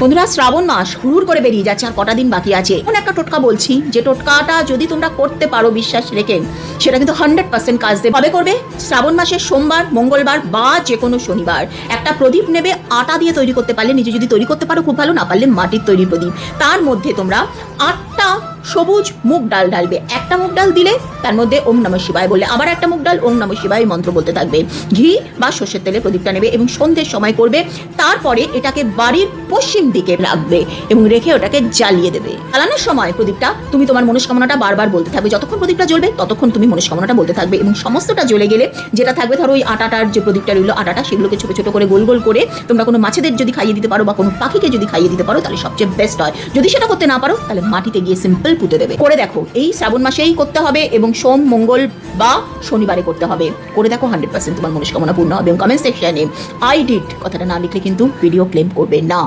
বন্ধুরা, শ্রাবণ মাস হুড়ুর করে বেরিয়ে যাচ্ছে আর কটা দিন বাকি আছে। এখন একটা টোটকা বলছি, যে টোটকাটা যদি তোমরা করতে পারো, বিশ্বাস রেখে, সেটা কিন্তু হান্ড্রেড পার্সেন্ট কাজ দেবে। করবে? শ্রাবণ মাসের সোমবার, মঙ্গলবার বা যে কোনো শনিবার। একটা প্রদীপ নেবে, আটা দিয়ে তৈরি করতে পারলে, নিজে যদি তৈরি করতে পারো, খুব ভালো, না পারলে মাটির তৈরি প্রদীপ। তার মধ্যে তোমরা আটটা সবুজ মুগ ডাল ঢালবে। একটা মুগ ডাল দিলে তার মধ্যে ওম নম শিবায় বললে আবার একটা মুগ ডাল ওম নম শিবায় মন্ত্র বলতে থাকবে। ঘি বা সর্ষের তেলে প্রদীপটা নেবে এবং সন্ধ্যের সময় করবে। তারপরে এটাকে বাড়ির পশ্চিম দিকে রাখবে এবং রেখে ওটাকে জ্বালিয়ে দেবে। জ্বালানোর সময় প্রদীপটা, তুমি তোমার মনস্কামনাটা বারবার বলতে থাকবে। যতক্ষণ প্রদীপটা জ্বলবে, ততক্ষণ তুমি মনস্কামনাটা বলতে থাকবে এবং সমস্তটা জ্বলে গেলে যেটা থাকবে, ধরো ওই আটাটার যে প্রদীপটা রইল, আটাটা সেগুলোকে ছোটো ছোটো করে গোল গোল করে তোমরা কোনো মাছেদের যদি খাইয়ে দিতে পারো বা কোনো পাখিকে যদি খাইয়ে দিতে পারো, তাহলে সবচেয়ে বেস্ট হয়। যদি সেটা করতে না পারো, তাহলে মাটিতে গিয়ে সিম্পল পুঁতে দেবে। করে দেখো, এই শ্রাবণ মাসেই করতে হবে এবং সোম, মঙ্গল বা শনিবারে করতে হবে। করে দেখো হান্ড্রেড পার্সেন্ট তোমার মনস্কামনা পূর্ণ হবে এবং কমেন্ট সেকশনে আই ডিড কথাটা না লিখলে কিন্তু ভিডিও ক্লেম করবে না।